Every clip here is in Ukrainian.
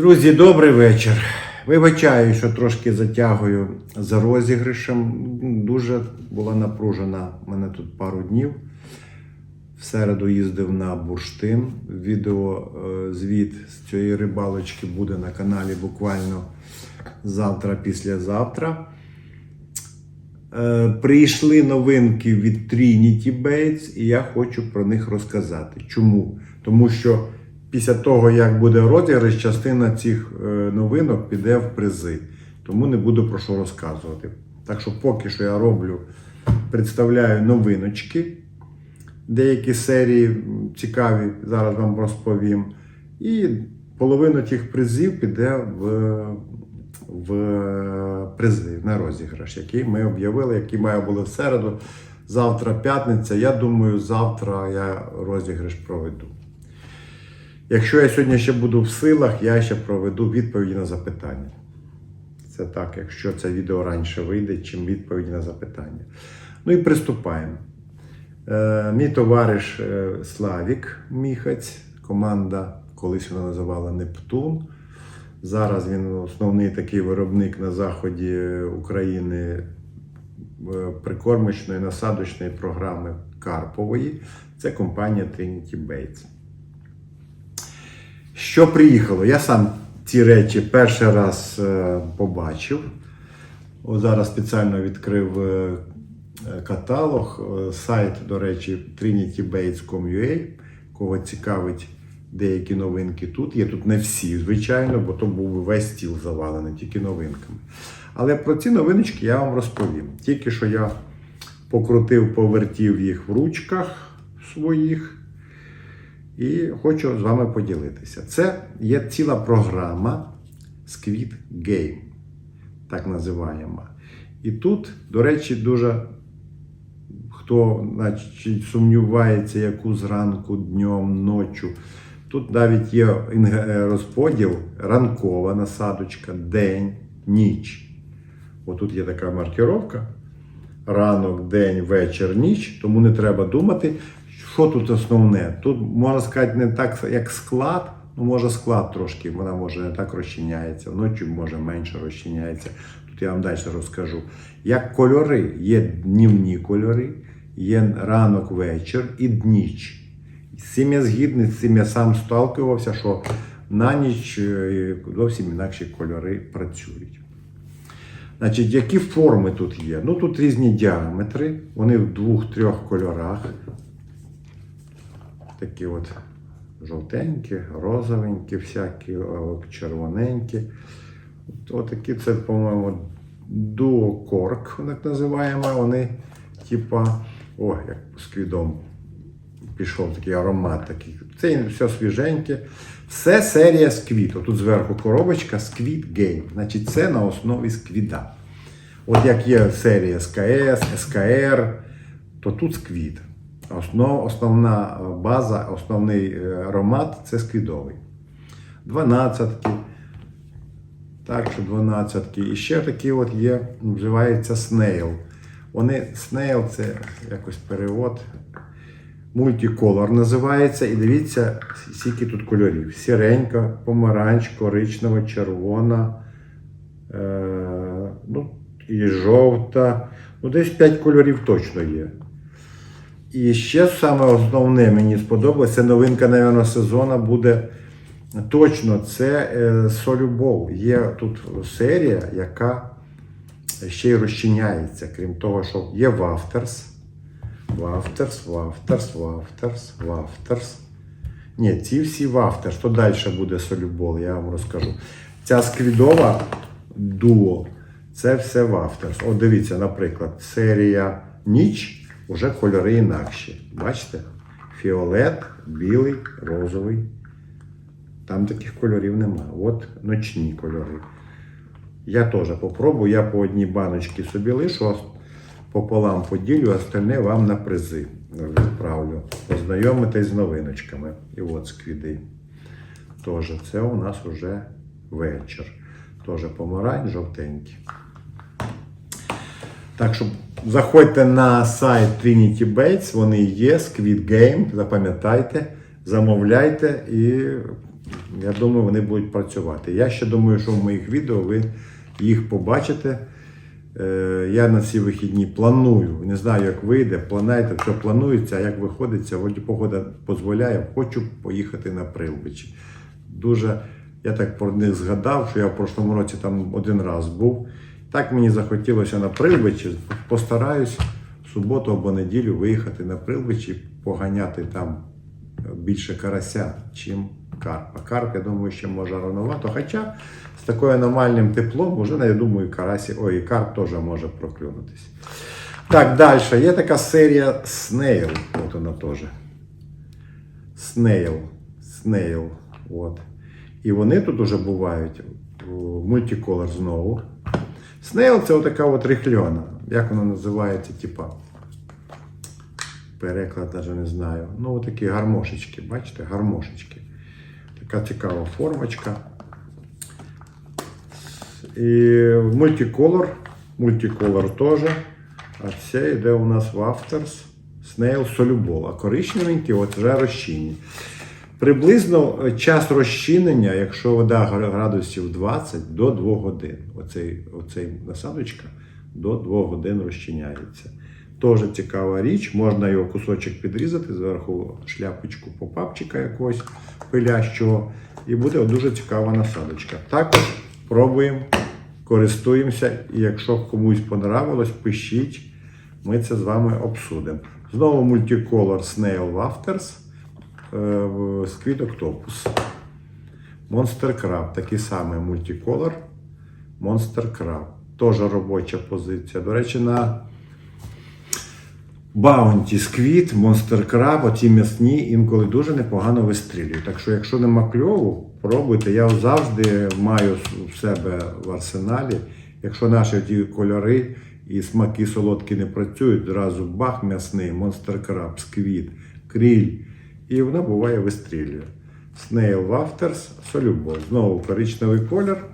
Друзі, добрий вечір. Вибачаю, що трошки затягую за розіграшем. Дуже була напружена в мене тут пару днів. В середу їздив на бурштин. Відео е, звіт з цієї рибалочки буде на каналі буквально завтра, післязавтра. Е, Прийшли новинки від Trinity Baits, і я хочу про них розказати. Чому? Тому що після того, як буде розіграш, частина цих е, новинок піде в призи. Тому не буду про що розказувати. Так що поки що я роблю, представляю новиночки. Деякі серії цікаві, зараз вам розповім. І половина тих призів піде в, в призи на розіграш, який ми об'явили, який має були в середу. Завтра п'ятниця. Я думаю, завтра я розіграш проведу. Якщо я сьогодні ще буду в силах, я ще проведу відповіді на запитання. Це так, якщо це відео раніше вийде, чим відповіді на запитання. Ну і приступаємо. Е, мій товариш е, Славік Міхаць, команда, колись вона називала Нептун. Зараз він основний такий виробник на заході України е, прикормочної насадочної програми Карпової. Це компанія Trinity Baits. Що приїхало? Я сам ці речі перший раз е, побачив. О, зараз спеціально відкрив е, е, каталог. Сайт, до речі, trinitybaits.com.ua, кого цікавить деякі новинки тут. Є тут не всі, звичайно, бо то був весь стіл завалений тільки новинками. Але про ці новиночки я вам розповім. Тільки що я покрутив, повертів їх в ручках своїх. І хочу з вами поділитися. Це є ціла програма Squid Game, так називаємо. І тут, до речі, дуже хто значить, сумнівається, яку зранку, днем, ночі. Тут навіть є е, розподіл ранкова насадочка, день, ніч. Отут є така маркіровка. Ранок, день, вечір, ніч, тому не треба думати, що тут основне. Тут можна сказати, не так, як склад, ну може склад трошки, вона може не так розчиняється, вночі може менше розчиняється. Тут я вам далі розкажу. Як кольори, є днівні кольори, є ранок, вечір і ніч. З цим я згідний, з цим я сам сталкувався, що на ніч е, зовсім інакші кольори працюють. Значить, які форми тут є? Ну тут різні діаметри, вони в двох-трьох кольорах. Такі от жовтенькі, розовенькі, всякі, червоненькі. От, отакі це, по-моєму, дуокорк, так називаємо. Вони, типа, о, як з квідом пішов такий аромат такий. Це все свіженьке. Все серія сквіт. Тут зверху коробочка Squid Game. Значить, це на основі сквіда. От як є серія СКС, СКР, то тут сквіт. Основ, основна база, основний е, аромат це сквідовий. 12. Так, що 12. І ще такі от є, називається Snail. Вони Snail це якось перевод. Мультиколор називається. І дивіться, скільки тут кольорів: сіренька, помаранч, коричнева, червона, е, ну, і жовта. Ну, десь 5 кольорів точно є. І ще саме основне мені сподобалося, новинка, напевно, сезону буде точно це е, Солюбов. Є тут серія, яка ще й розчиняється, крім того, що є Вафтерс. Вафтерс, Вафтерс, Вафтерс, Вафтерс. Ні, ці всі Вафтерс. Що далі буде солюбол, я вам розкажу. Ця сквідова дуо, це все Вафтерс. От дивіться, наприклад, серія Ніч уже кольори інакші. Бачите? Фіолет, білий, розовий. Там таких кольорів нема. От ночні кольори. Я теж попробую, я по одній баночці собі лишу, пополам поділю, а остальне вам на призи відправлю. Познайомитись з новиночками. І от сквіди. Тоже це у нас уже вечір. Теж помарань, жовтенький. Так що заходьте на сайт Trinity Bates, вони є, Squid Game, запам'ятайте, замовляйте і Я думаю, вони будуть працювати. Я ще думаю, що в моїх відео ви їх побачите. Е, Я на ці вихідні планую, не знаю, як вийде, плануєте, все планується, а як виходить, сьогодні погода дозволяє, хочу поїхати на Прилбичі. Дуже, я так про них згадав, що я в прошлому році там один раз був. Так мені захотілося на Прилбичі, постараюсь в суботу або неділю виїхати на Прилбичі, поганяти там більше карася, чим карпа. Карп, я думаю, ще може рановато. Хоча з такою аномальним теплом, вже, я думаю, карасі, ой, і карп теж може проклюнутися. Так, далі. Є така серія Snail. От вона теж. Snail. Snail. От. І вони тут уже бувають. Мультиколор знову. Snail це отака от рихльона. Як вона називається, типа. Переклад навіть не знаю. Ну, отакі гармошечки, бачите, гармошечки. Така цікава формочка. І мультиколор. Мультиколор теж. А це йде у нас в Afters Snail Soluble. А коричневенькі от вже розчинні. Приблизно е, час розчинення, якщо вода градусів 20 до 2 годин. Оцей, оцей насадочка до 2 годин розчиняється. Теж цікава річ, можна його кусочок підрізати, зверху шляпочку попапчика якогось пилящого, і буде дуже цікава насадочка. Також пробуємо, користуємося, і якщо комусь понравилось, пишіть, ми це з вами обсудимо. Знову мультиколор Snail Wafters, е, в- Squid Octopus. Monster Crab, такий самий мультиколор. Monster Crab. Теж робоча позиція. До речі, на Баунті Сквіт, Monster Crab, оті м'ясні інколи дуже непогано вистрілюють. Так що, якщо нема кльову, пробуйте. Я завжди маю в себе в арсеналі. Якщо наші ті кольори і смаки солодкі не працюють, зразу бах м'ясний, Monster Crab, Сквіт, кріль. І воно буває вистрілює. Snail Wafters, Soluble. Знову коричневий колір,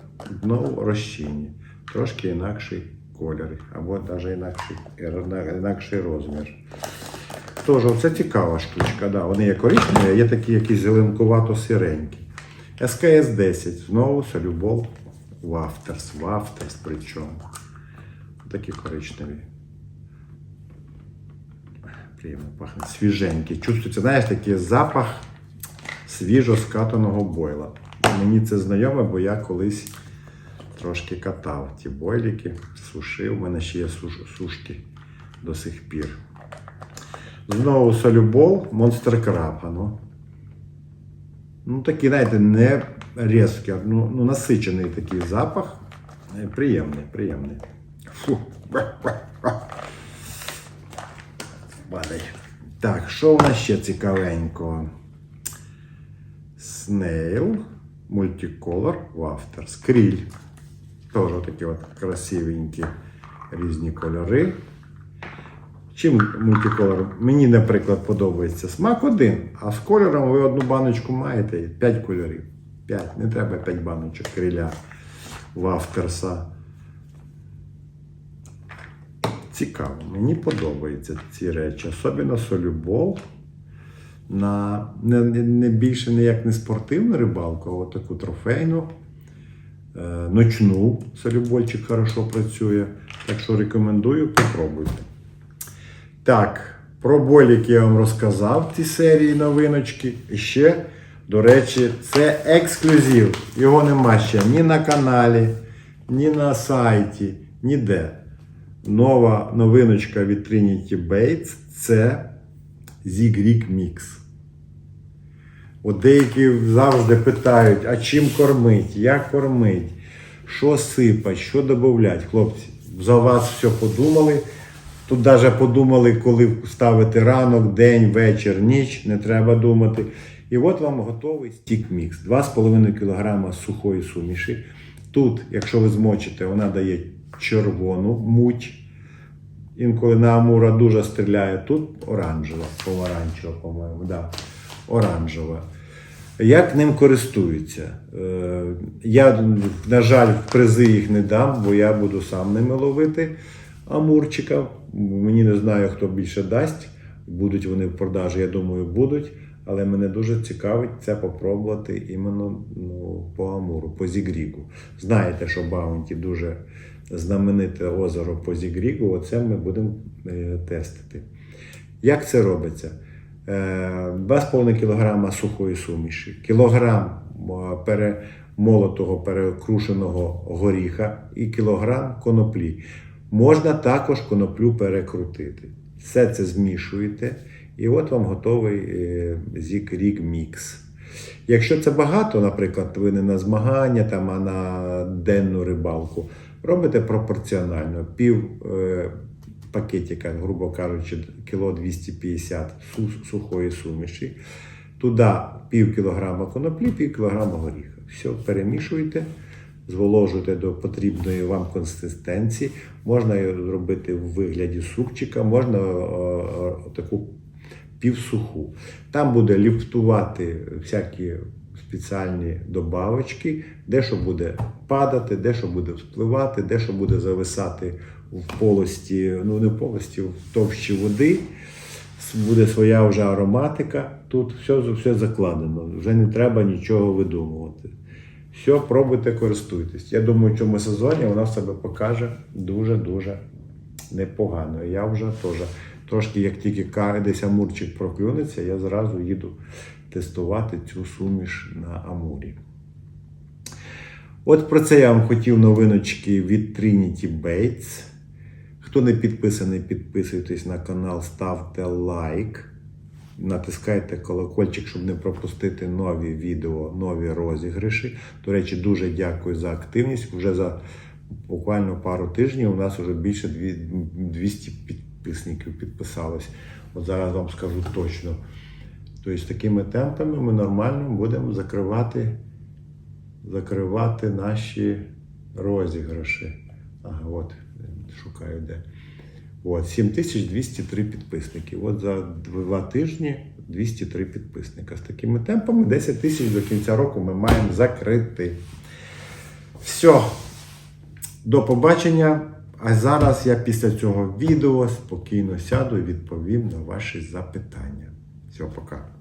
знову розчинні. Трошки інакший колір, або навіть інакший, інакший розмір. Тож, це цікава штучка. Да. Вони є коричневі, а є такі якісь зеленкувато-сиренькі. СКС 10, знову Soluble Wafters. Wafters причому. Такі коричневі. Приємно пахне. Свіженький. Чувствується, знаєш, такий запах свіжо скатаного бойла. Мені це знайоме, бо я колись трошки катав ті бойліки, сушив. У мене ще є суш, сушки до сих пір. Знову солюбол, Monster Crab. а Ну, такий, знаєте, не різкий, ну, ну насичений такий запах. Е, Приємний, приємний. Фу. Падай. Так, що у нас ще цікавенького? Snail, Multicolor, Wafter, Скріль. Теж такі от красивенькі різні кольори. Чим мультиколор? Мені, наприклад, подобається смак один, а з кольором ви одну баночку маєте, 5 кольорів. 5. Не треба 5 баночок криля Вафтерса. Цікаво, мені подобаються ці речі, особливо солюбол. На не, не, не більше ніяк не спортивну рибалку, а таку трофейну, е, ночну солюбольчик хорошо працює. Так що рекомендую, попробуйте. Так, про болік я вам розказав в цій серії новиночки. І ще, до речі, це ексклюзив. Його нема ще ні на каналі, ні на сайті, ніде. Нова новиночка від Trinity Baits це Zigrig Mix. От деякі завжди питають, а чим кормить, як кормить, що сипать, що додати. Хлопці, за вас все подумали. Тут навіть подумали, коли ставити ранок, день, вечір, ніч, не треба думати. І от вам готовий стік мікс. 2,5 кг сухої суміші. Тут, якщо ви змочите, вона дає червону муть. Інколи на Амура дуже стріляє. Тут оранжева, помаранчева, по-моєму. Да. Оранжева. Як ним користуються? Е, Я, на жаль, в призи їх не дам, бо я буду сам ними ловити амурчика. Мені не знаю, хто більше дасть. Будуть вони в продажі, я думаю, будуть. Але мене дуже цікавить це попробувати іменно ну, по Амуру, по Зігрігу. Знаєте, що Баунті дуже знамените озеро по Зігрігу. Оце ми будемо е, тестити. Як це робиться? Е, 2,5 кг сухої суміші, кілограм е, перемолотого, перекрушеного горіха і кілограм коноплі. Можна також коноплю перекрутити. Все це змішуєте, і от вам готовий е, зік-рік мікс. Якщо це багато, наприклад, ви не на змагання, там, а на денну рибалку, робите пропорціонально. Пів е, пакетика, грубо кажучи, кіло 250 сухої суміші. Туди пів кілограма коноплі, пів кілограма горіха. Все перемішуєте, зволожуєте до потрібної вам консистенції. Можна її зробити в вигляді супчика, можна е, е, таку півсуху. Там буде ліфтувати всякі спеціальні добавочки, де що буде падати, де що буде вспливати, де що буде зависати в полості, ну не в полості, в товщі води. Буде своя вже ароматика. Тут все, все закладено. Вже не треба нічого видумувати. Все, пробуйте, користуйтесь. Я думаю, в цьому сезоні вона себе покаже дуже-дуже непогано. Я вже теж трошки, як тільки десь амурчик проклюнеться, я зразу їду тестувати цю суміш на Амурі. От про це я вам хотів новиночки від Trinity Bates. Хто не підписаний, підписуйтесь на канал, ставте лайк, натискайте колокольчик, щоб не пропустити нові відео, нові розіграші. До речі, дуже дякую за активність. Вже за буквально пару тижнів у нас вже більше 200 підписників підписалось. От зараз вам скажу точно. Тобто, такими темпами ми нормально будемо закривати, закривати наші розіграші. Ага, от шукаю де. От, 7203 підписники. От за два тижні 203 підписника. З такими темпами 10 тисяч до кінця року ми маємо закрити. Все. До побачення. А зараз я після цього відео спокійно сяду і відповім на ваші запитання. Все, пока.